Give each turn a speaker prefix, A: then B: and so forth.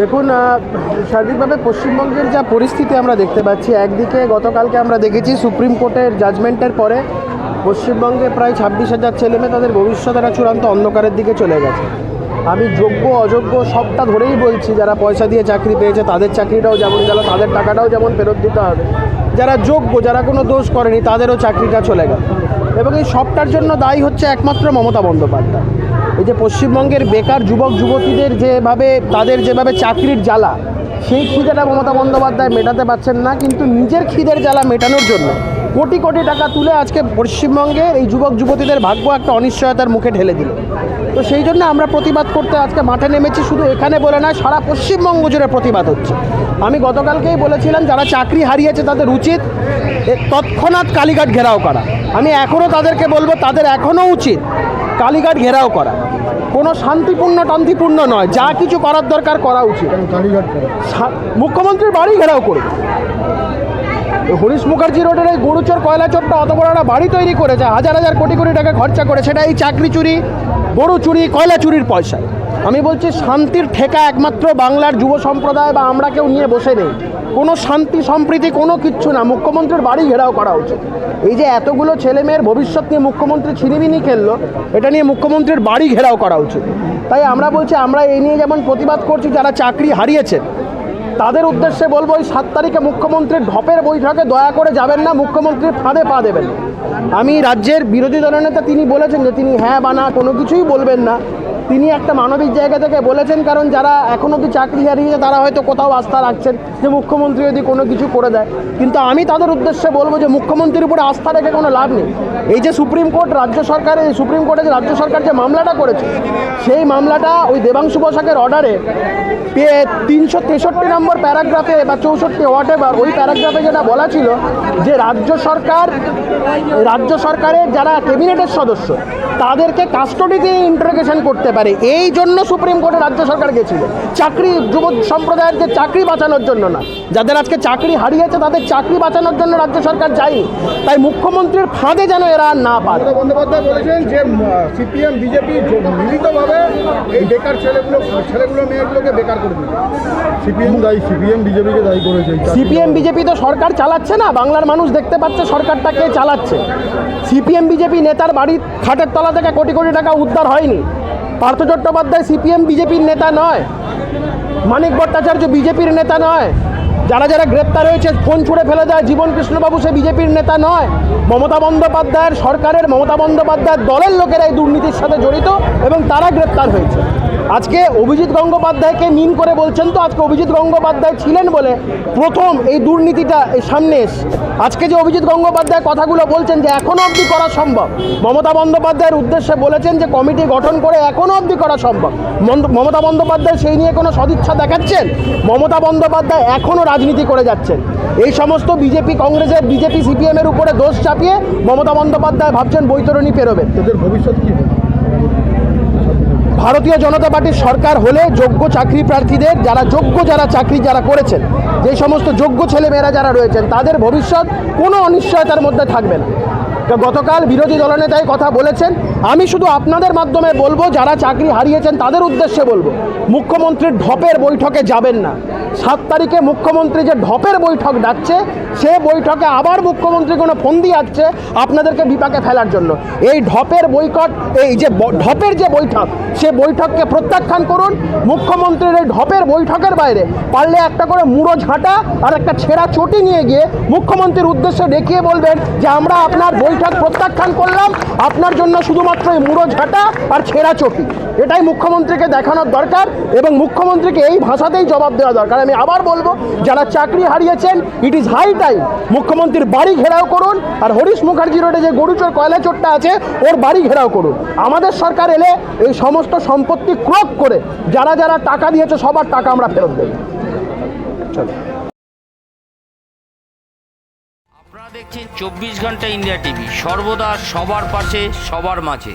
A: দেখুন সার্বিকভাবে পশ্চিমবঙ্গের যা পরিস্থিতি আমরা দেখতে পাচ্ছি, একদিকে গতকালকে আমরা দেখেছি সুপ্রিম কোর্টের জাজমেন্টের পরে পশ্চিমবঙ্গে প্রায় ছাব্বিশ হাজার ছেলেমেয়ে তাদের ভবিষ্যতেরা চূড়ান্ত অন্ধকারের দিকে চলে গেছে। আমি যোগ্য, অযোগ্য সবটা ধরেই বলছি, যারা পয়সা দিয়ে চাকরি পেয়েছে তাদের চাকরিটাও যেমন গেল, তাদের টাকাটাও যেমন ফেরত দিতে হবে। যারা যোগ্য, যারা কোনো দোষ করেনি, তাদেরও চাকরিটা চলে গেল। এবং এই সবটার জন্য দায়ী হচ্ছে একমাত্র মমতা বন্দ্যোপাধ্যায়। এই যে পশ্চিমবঙ্গের বেকার যুবক, যুবতীদের যেভাবে, তাদের যেভাবে চাকরির জ্বালা, সেই খিদেটা মমতা বন্দ্যোপাধ্যায় মেটাতে পারছেন না, কিন্তু নিজের খিদের জ্বালা মেটানোর জন্য কোটি কোটি টাকা তুলে আজকে পশ্চিমবঙ্গের এই যুবক, যুবতীদের ভাগ্য একটা অনিশ্চয়তার মুখে ঢেলে দিল। তো সেই জন্য আমরা প্রতিবাদ করতে আজকে মাঠে নেমেছি, শুধু এখানে বলে না সারা পশ্চিমবঙ্গ জুড়ে প্রতিবাদ হচ্ছে। আমি গতকালকেই বলেছিলাম, যারা চাকরি হারিয়েছে তাদের উচিত তৎক্ষণাৎ কালীঘাট ঘেরাও করা। আমি এখনও তাদেরকে বলব তাদের এখনও উচিত কালীঘাট ঘেরাও করা। কোনো শান্তিপূর্ণ টান্তিপূর্ণ নয় যা কিছু করার দরকার করা উচিত। মুখ্যমন্ত্রীর বাড়ি ঘেরাও করবে হরিশ মুখার্জি রোডের এই গরুচর কয়লা চোরটা অত বড় একটা বাড়ি তৈরি করেছে হাজার হাজার কোটি কোটি টাকা খরচা করে সেটা এই চাকরি চুরি গরু চুরি কয়লা চুরির পয়সা। আমি বলছি শান্তির ঠেকা একমাত্র বাংলার যুব সম্প্রদায় বা আমরা কেউ নিয়ে বসে নেই। কোনো শান্তি, সম্প্রীতি, কোনো কিচ্ছু না। মুখ্যমন্ত্রীর বাড়ি ঘেরাও করা উচিত। এই যে এতগুলো ছেলে মেয়ের ভবিষ্যৎ নিয়ে মুখ্যমন্ত্রী ছিনিমিনি খেললো, এটা নিয়ে মুখ্যমন্ত্রীর বাড়ি ঘেরাও করা উচিত। তাই আমরা বলছি, আমরা এই নিয়ে যেমন প্রতিবাদ করছি, যারা চাকরি হারিয়েছেন তাদের উদ্দেশ্যে বলব, ওই সাত তারিখে মুখ্যমন্ত্রীর ঢপের বৈঠকে দয়া করে যাবেন না, মুখ্যমন্ত্রীর ফাঁদে পা দেবেন। আমি রাজ্যের বিরোধী দলনেতা তিনি বলেছেন যে তিনি হ্যাঁ বা না কোনো কিছুই বলবেন না। তিনি একটা মানবিক জায়গা থেকে বলেছেন, কারণ যারা এখন অবধি চাকরি হারিয়েছে, তারা হয়তো কোথাও আস্থা রাখছেন যে মুখ্যমন্ত্রী যদি কোনো কিছু করে দেয়। কিন্তু আমি তাদের উদ্দেশ্যে বলব যে মুখ্যমন্ত্রীর উপরে আস্থা রেখে কোনো লাভ নেই। এই যে সুপ্রিম কোর্ট রাজ্য সরকারের এই সুপ্রিম কোর্টে যে রাজ্য সরকার যে মামলাটা করেছে, সেই মামলাটা ওই দেবাংশু বসাকের অর্ডারে পেয়ে তিনশো তেষট্টি নম্বর প্যারাগ্রাফে বা চৌষট্টি হোয়াট এভার ওই প্যারাগ্রাফে যেটা বলা ছিল যে রাজ্য সরকার, রাজ্য সরকারের যারা ক্যাবিনেটের সদস্য, তাদেরকে কাস্টডিতে ইন্টারোগেশন করতে পারে এই জন্য সুপ্রিম কোর্টে রাজ্য সরকার গেছিল। চাকরি যুব সম্প্রদায়ের যে চাকরি বাঁচানোর জন্য না। যাদের আজকে চাকরি হারিয়েছে তাদের চাকরি বাঁচানোর জন্য রাজ্য সরকার যায়নি। তাই মুখ্যমন্ত্রীর ফাঁদে যেন এরা আর না পারে
B: বন্দ্যোপাধ্যায় বলেছেন যে সিপিএম বিজেপি মিলিতভাবে এই বেকার ছেলেগুলো ছেলেগুলো মেয়েগুলোকে বেকার করে সিপিএম দায়ী সিপিএম বিজেপিকে দায়ী করেছে
A: সিপিএম বিজেপি তো সরকার চালাচ্ছে না। বাংলার মানুষ দেখতে পাচ্ছে সরকারটাকে চালাচ্ছে। সিপিএম বিজেপি নেতার বাড়ির খাটের তলা থেকে কোটি কোটি টাকা উদ্ধার হয়নি। পার্থ চট্টোপাধ্যায় সিপিএম বিজেপির নেতা নয়। মানিক ভট্টাচার্য বিজেপির নেতা নয়। যারা যারা গ্রেপ্তার হয়েছে, ফোন ছুঁড়ে ফেলে দেয় জীবন কৃষ্ণবাবু, সে বিজেপির নেতা নয়। মমতা বন্দ্যোপাধ্যায়ের সরকারের মমতা বন্দ্যোপাধ্যায়ের দলের লোকেরা এই দুর্নীতির সাথে জড়িত এবং তারা গ্রেপ্তার হয়েছে। আজকে অভিজিৎ গঙ্গোপাধ্যায়কে মিন করে বলছেন তো, আজকে অভিজিৎ গঙ্গোপাধ্যায় ছিলেন বলে প্রথম এই দুর্নীতিটা এই সামনে এসছে। আজকে যে অভিজিৎ গঙ্গোপাধ্যায় কথাগুলো বলছেন যে এখনও অবধি করা সম্ভব, মমতা বন্দ্যোপাধ্যায়ের উদ্দেশ্যে বলেছেন যে কমিটি গঠন করে এখনও অবধি করা সম্ভব। মমতা বন্দ্যোপাধ্যায় সেই নিয়ে কোনো সদিচ্ছা দেখাচ্ছেন? মমতা বন্দ্যোপাধ্যায় এখনও রাজনীতি করে যাচ্ছেন। এই সমস্ত বিজেপি কংগ্রেসের বিজেপি সিপিএমের উপরে দোষ চাপিয়ে মমতা বন্দ্যোপাধ্যায় ভাবছেন বৈতরণী পেরোবেন।
B: এদের ভবিষ্যৎ কি হবে?
A: ভারতীয় জনতা পার্টির সরকার হলে যোগ্য চাকরি প্রার্থীদের যারা যোগ্য যারা চাকরি যারা করেছেন যে সমস্ত যোগ্য ছেলেমেয়েরা যারা রয়েছেন তাদের ভবিষ্যৎ কোনো অনিশ্চয়তার মধ্যে থাকবে না। গতকাল বিরোধী দলনেতাই কথা বলেছেন। আমি শুধু আপনাদের মাধ্যমে বলব যারা চাকরি হারিয়েছেন তাদের উদ্দেশ্যে বলব মুখ্যমন্ত্রীর ঢপের বৈঠকে যাবেন না। সাত তারিখে মুখ্যমন্ত্রী যে ঢপের বৈঠক ডাকছে, সে বৈঠকে আবার মুখ্যমন্ত্রী কোনো ফন্দি আসছে আপনাদেরকে বিপাকে ফেলার জন্য। এই ঢপের বৈকট এই যে ঢপের যে বৈঠক, সে বৈঠককে প্রত্যাখ্যান করুন। মুখ্যমন্ত্রীর এই ঢপের বৈঠকের বাইরে পারলে একটা করে মুড়ো ঝাঁটা আর একটা ছেঁড়া চটি নিয়ে গিয়ে মুখ্যমন্ত্রীর উদ্দেশ্যে দেখিয়ে বলবেন যে আমরা আপনার বৈঠক প্রত্যাখ্যান করলাম। আপনার জন্য শুধুমাত্র এই মুড়ো ঝাঁটা আর ছেঁড়া চটি। এটাই মুখ্যমন্ত্রীকে দেখানোর দরকার এবং মুখ্যমন্ত্রীকে এই ভাষাতেই জবাব দেওয়া দরকার। আমি আবার বলব, যারা চাকরি হারিয়েছেন ইট ইজ হাই টাইম মুখ্যমন্ত্রীর বাড়ি ঘেরাও করুন, আর হরিশ মুখার্জি রোডে যে গরুচোর কয়লা চোরটা আছে, ওর বাড়ি ঘেরাও করুন। আমাদের সরকার এলে এই সমস্ত সম্পত্তি ক্রোক করে, যারা যারা টাকা দিয়েছে, সবার টাকা আমরা ফেরত দেব।
C: আপনারা দেখছেন চব্বিশ ঘণ্টা ইন্ডিয়া টিভি, সর্বদা সবার পাশে, সবার মাঝে।